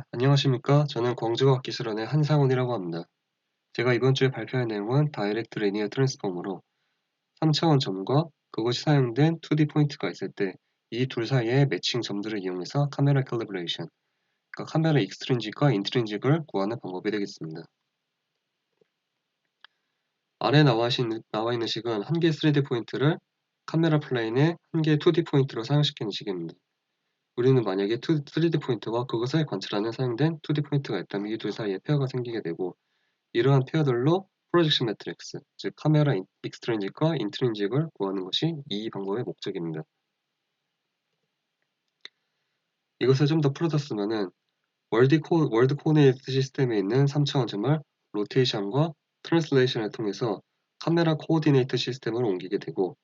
네, 안녕하십니까. 저는 광주과학기술원의 한상훈이라고 합니다. 제가 이번 주에 발표할 내용은 다이렉트 리니어 트랜스폼으로 3차원 점과 그것이 사용된 2D 포인트가 있을 때 이 둘 사이의 매칭 점들을 이용해서 카메라 캘리브레이션, 그러니까 카메라 익스트린직과 인트린직을 구하는 방법이 되겠습니다. 아래 나와 있는 식은 한 개의 3D 포인트를 카메라 플레인에 한 개의 2D 포인트로 사용시키는 식입니다. 우리는 만약에 3D 포인트와 그것을 관찰하는 사용된 2D 포인트가 있다면 이 둘 사이에 페어가 생기게 되고 이러한 페어들로 프로젝션 매트릭스, 즉 카메라 익스트린직과 인트린직을 구하는 것이 이 방법의 목적입니다. 이것을 좀 더 풀어졌으면은 월드, 코, 월드 코디네이트 시스템에 있는 3차원 점을 로테이션과 트랜슬레이션을 통해서 카메라 코디네이트 시스템으로 옮기게 되고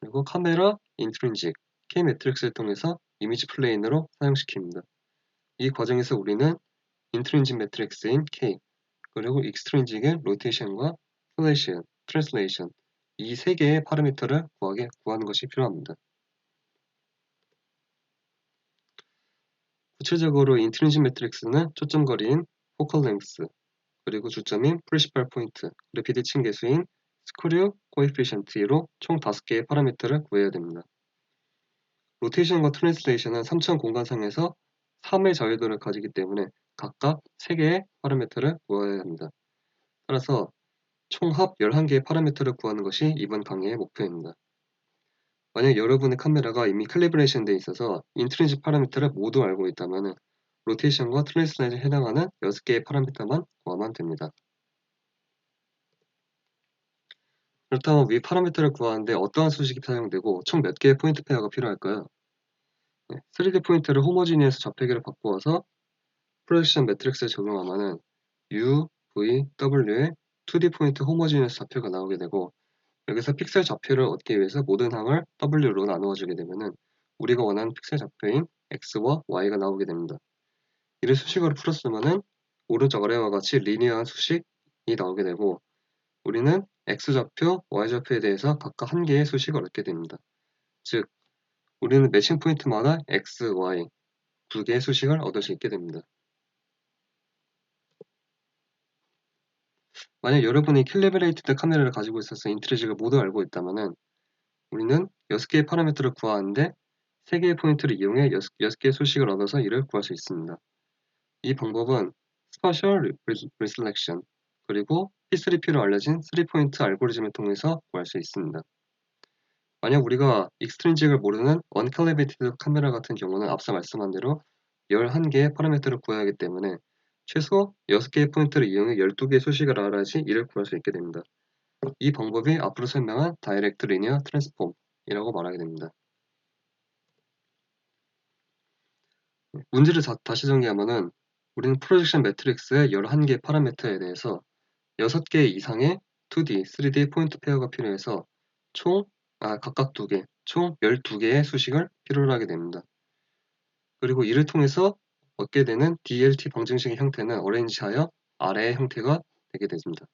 그리고 카메라 인트린직, K 매트릭스를 통해서 이미지 플레인으로 사용시킵니다. 이 과정에서 우리는 인트린직 매트릭스인 K 그리고 익스트린직의 로테이션과 플레이션, 트랜슬레이션 이 세 개의 파라미터를 구하게 구하는 것이 필요합니다. 구체적으로 인트린직 매트릭스는 초점거리인 포컬 랭스 그리고 주점인 프리시팔 포인트 그리고 비대칭 계수인 스크류 코에피션트로 총 5개의 파라미터를 구해야 됩니다. 로테이션과 트랜스레이션은 3차원 공간상에서 3의 자유도를 가지기 때문에 각각 3개의 파라미터를 구해야 합니다. 따라서 총합 11개의 파라미터를 구하는 것이 이번 강의의 목표입니다. 만약 여러분의 카메라가 이미 캘리브레이션 되어 있어서 인트리직 파라미터를 모두 알고 있다면 로테이션과 트랜스레이션에 해당하는 6개의 파라미터만 구하면 됩니다. 그렇다면 위 파라미터를 구하는데 어떠한 수식이 사용되고 총 몇 개의 포인트 페어가 필요할까요? 3D 포인트를 호모지니어스 좌표계로 바꾸어서 프로젝션 매트릭스에 적용하면 U, V, W의 2D 포인트 호모지니어스 좌표가 나오게 되고 여기서 픽셀 좌표를 얻기 위해서 모든 항을 W로 나누어주게 되면 우리가 원하는 픽셀 좌표인 X와 Y가 나오게 됩니다. 이를 수식으로 풀었으면 오른쪽 아래와 같이 리니어한 수식이 나오게 되고 우리는 x좌표, y좌표에 대해서 각각 한 개의 수식을 얻게 됩니다. 즉, 우리는 매칭 포인트마다 x, y 두 개의 수식을 얻을 수 있게 됩니다. 만약 여러분이 캘리브레이티드 카메라를 가지고 있어서 인트리직을 모두 알고 있다면 우리는 6개의 파라미터를 구하는데 3개의 포인트를 이용해 6, 6개의 수식을 얻어서 이를 구할 수 있습니다. 이 방법은 스파셜 리셀렉션 그리고 P3P로 알려진 3포인트 알고리즘을 통해서 구할 수 있습니다. 만약 우리가 익스트린직을 모르는 언캘리베이티드 카메라 같은 경우는 앞서 말씀한 대로 11개의 파라미터를 구해야 하기 때문에 최소 6개의 포인트를 이용해 12개의 수식을 알아야지 이를 구할 수 있게 됩니다. 이 방법이 앞으로 설명한 다이렉트 리니어 트랜스폼이라고 말하게 됩니다. 문제를 다 시 정리하면은 우리는 프로젝션 매트릭스의 11개의 파라미터에 대해서 6개 이상의 2D, 3D 포인트 페어가 필요해서 총, 아, 각각 2개, 총 12개의 수식을 필요로 하게 됩니다. 그리고 이를 통해서 얻게 되는 DLT 방정식의 형태는 어레인지하여 아래의 형태가 되게 됩니다.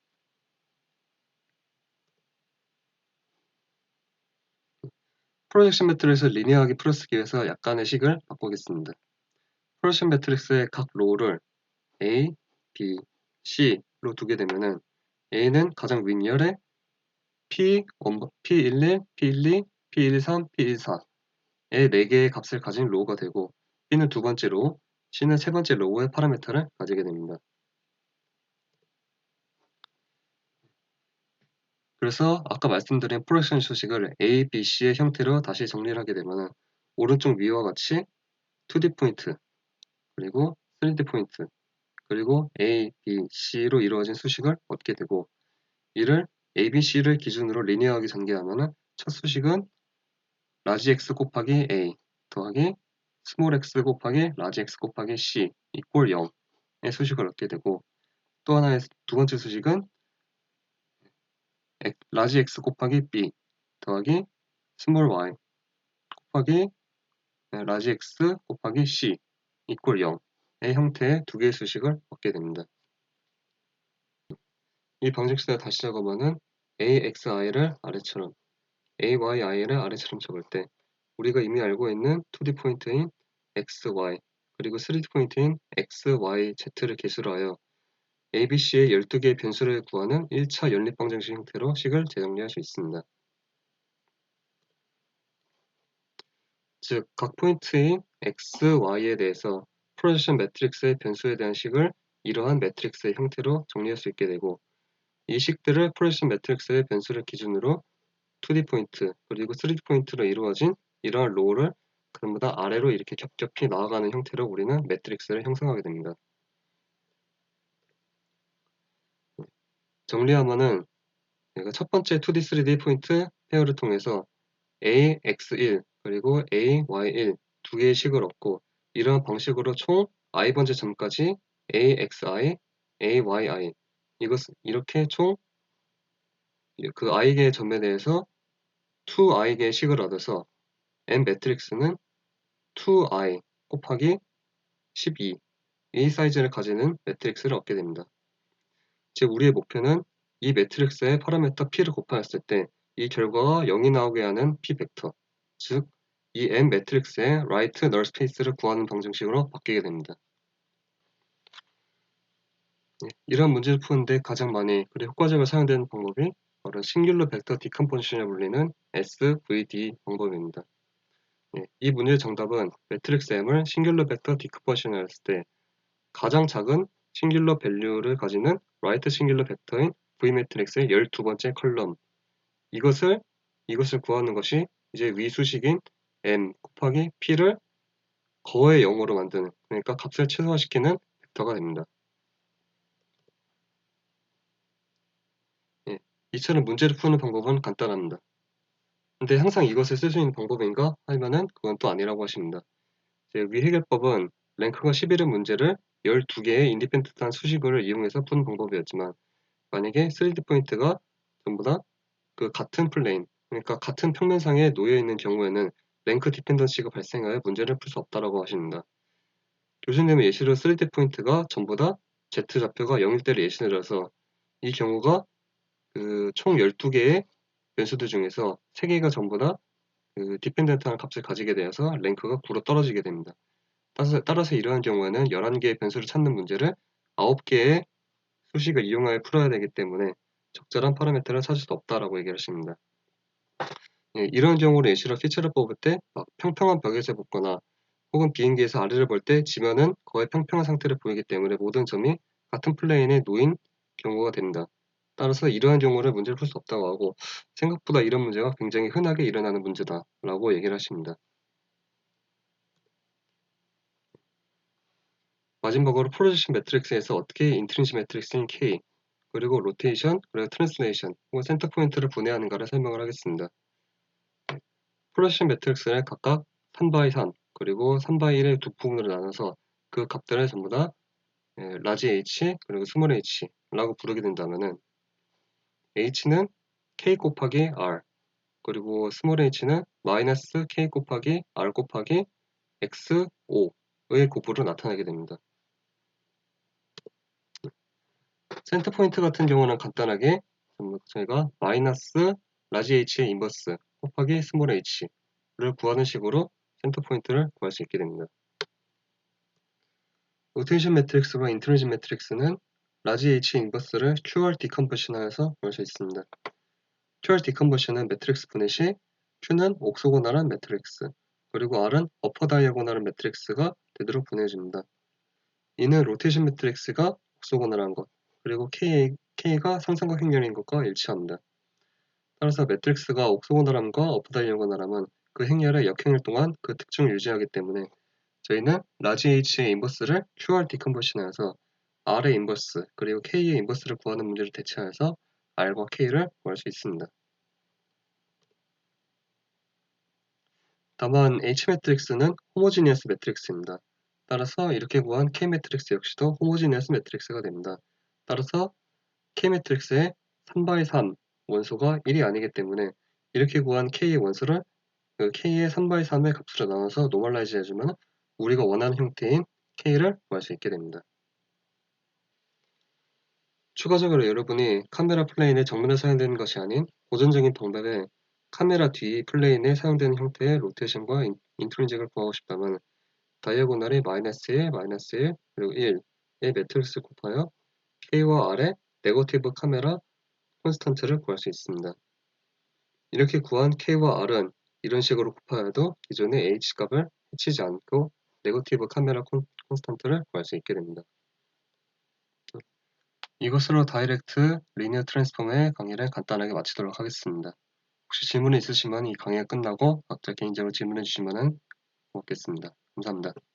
프로젝션 매트릭스를 리니어하게 풀어쓰기 위해서 약간의 식을 바꾸겠습니다. 프로젝션 매트릭스의 각 로우를 A, B, C 로 두게 되면은 A는 가장 윗열에 P, P11, P12, P13, P14의 4개의 값을 가진 로우가 되고 B는 두 번째 로우, C는 세 번째 로우의 파라미터를 가지게 됩니다. 그래서 아까 말씀드린 프로젝션 수식을 A, B, C의 형태로 다시 정리를 하게 되면 오른쪽 위와 같이 2D 포인트 그리고 3D 포인트 그리고 A, B, C로 이루어진 수식을 얻게 되고 이를 A, B, C를 기준으로 리니어하게 전개하면 첫 수식은 라지 x 곱하기 A 더하기 스몰 x 곱하기 라지 x 곱하기 C 이꼴 0의 수식을 얻게 되고 또 하나의 두 번째 수식은 라지 x 곱하기 B 더하기 스몰 y 곱하기 라지 x 곱하기 C 이꼴 0의 형태의 두 개의 수식을 얻게 됩니다. 이 방정식을 다시 적으면은 AXI를 아래처럼 AYI를 아래처럼 적을 때 우리가 이미 알고 있는 2D 포인트인 X, Y 그리고 3D 포인트인 x, y, z를 개수로 하여 ABC의 12개의 변수를 구하는 1차 연립방정식 형태로 식을 재정리할 수 있습니다. 즉, 각 포인트인 x, y에 대해서 프로젝션 매트릭스의 변수에 대한 식을 이러한 매트릭스의 형태로 정리할 수 있게 되고 이 식들을 프로젝션 매트릭스의 변수를 기준으로 2D 포인트 그리고 3D 포인트로 이루어진 이러한 로우를 전부 다 아래로 이렇게 겹겹이 나아가는 형태로 우리는 매트릭스를 형성하게 됩니다. 정리하면은 첫 번째 2D, 3D 포인트 페어를 통해서 AX1 그리고 AY1 두 개의 식을 얻고 이러한 방식으로 총 i 번째 점까지 AXI, AYI 이것 이렇게 총 그 i개의 점에 대해서 2i개의 식을 얻어서 m 매트릭스는 2i 곱하기 12 이 사이즈를 가지는 매트릭스를 얻게 됩니다. 즉 우리의 목표는 이 매트릭스의 파라미터 p를 곱하였을 때 이 결과가 0이 나오게 하는 p 벡터 즉 이 m 매트릭스의 right null space를 구하는 방정식으로 바뀌게 됩니다. 예, 이런 문제를 푸는데 가장 많이 그리고 효과적으로 사용되는 방법이 바로 싱귤러 벡터 디컴포지션에 불리는 SVD 방법입니다. 예, 이 문제의 정답은 매트릭스 M을 싱귤러 벡터 디컴포지션을 했을 때 가장 작은 싱귤러 밸류를 가지는 라이트 싱귤러 벡터인 V 매트릭스의 12번째 컬럼 이것을 이것을 구하는 것이 이제 위 수식인 m 곱하기 p를 거의 0으로 만드는 그러니까 값을 최소화시키는 벡터가 됩니다. 예, 이처럼 문제를 푸는 방법은 간단합니다. 근데 항상 이것을 쓸 수 있는 방법인가 하면은 그건 또 아니라고 하십니다. 위 해결법은 랭크가 11의 문제를 12개의 인디펜던트한 수식을 이용해서 푸는 방법이었지만 만약에 3D 포인트가 전부 다 그 같은 플레인 그러니까 같은 평면상에 놓여 있는 경우에는 랭크 디펜던시가 발생하여 문제를 풀 수 없다라고 하십니다. 교수님의 예시로 3D 포인트가 전부 다 Z 좌표가 0일 때를 예시를 들어서 이 경우가 그 총 12개의 변수들 중에서 3개가 전부 다 그 디펜던트한 값을 가지게 되어서 랭크가 9로 떨어지게 됩니다. 따라서, 따라서 이러한 경우에는 11개의 변수를 찾는 문제를 9개의 수식을 이용하여 풀어야 되기 때문에 적절한 파라미터를 찾을 수 없다라고 얘기하십니다. 예, 이런 경우로 예시로 피처를 뽑을 때 평평한 벽에서 뽑거나 혹은 비행기에서 아래를 볼 때 지면은 거의 평평한 상태를 보이기 때문에 모든 점이 같은 플레인에 놓인 경우가 됩니다. 따라서 이러한 경우를 문제를 풀 수 없다고 하고 생각보다 이런 문제가 굉장히 흔하게 일어나는 문제다 라고 얘기를 하십니다. 마지막으로 프로젝션 매트릭스에서 어떻게 인트린시 매트릭스인 K 그리고 로테이션 그리고 트랜스레이션 혹은 센터 포인트를 분해하는가를 설명을 하겠습니다. 프로젝션 매트릭스를 각각 3x3 그리고 3x1의 두 부분으로 나눠서 그 값들을 전부 다 라지 h 그리고 스몰 h라고 부르게 된다면은 h는 k 곱하기 r 그리고 스몰 h는 마이너스 k 곱하기 r 곱하기 x5의 곱으로 나타나게 됩니다. 센터 포인트 같은 경우는 간단하게 저희가 마이너스 라지 h의 인버스 곱하기 스몰 h를 구하는 식으로 센터 포인트를 구할 수 있게 됩니다. 로테이션 매트릭스와 인트리전 매트릭스는 라지 h의 인버스를 QR 디컴버션하여서 구할 수 있습니다. QR 디컴버션은 매트릭스 분해 시 Q는 옥소고나란 매트릭스 그리고 R은 어퍼 다이아고나란 매트릭스가 되도록 분해줍니다. 이는 로테이션 매트릭스가 옥소고나란 것 그리고 K, K가 상상각 행렬인 것과 일치합니다. 따라서 매트릭스가 옥소고나람과 어프다이어고나람은 그 행렬의 역행일 동안 그 특징을 유지하기 때문에 저희는 라지 H의 인버스를 QR 디컨버션하여서 R의 인버스 그리고 K의 인버스를 구하는 문제를 대체하여서 R과 K를 구할 수 있습니다. 다만 H 매트릭스는 호모지니어스 매트릭스입니다. 따라서 이렇게 구한 K 매트릭스 역시도 호모지니어스 매트릭스가 됩니다. 따라서 K 매트릭스의 3x3 원소가 1이 아니기 때문에 이렇게 구한 K의 원소를 그 K의 3x3의 값으로 나눠서 노멀라이즈 해주면 우리가 원하는 형태인 K를 구할 수 있게 됩니다. 추가적으로 여러분이 카메라 플레인의 정면에 사용되는 것이 아닌 고전적인 방법에 카메라 뒤 플레인에 사용되는 형태의 로테이션과 인트린직을 구하고 싶다면 다이아고널이 마이너스 1, 마이너스 1, 그리고 1의 매트릭스 곱하여 K와 R의 네거티브 카메라 콘스탄트를 구할 수 있습니다. 이렇게 구한 K와 R은 이런 식으로 곱하여도 기존의 H 값을 해치지 않고 네거티브 카메라 콘, 콘스탄트를 구할 수 있게 됩니다. 이것으로 다이렉트 리니어 트랜스폼의 강의를 간단하게 마치도록 하겠습니다. 혹시 질문이 있으시면 이 강의가 끝나고 각자 개인적으로 질문해 주시면 고맙겠습니다. 감사합니다.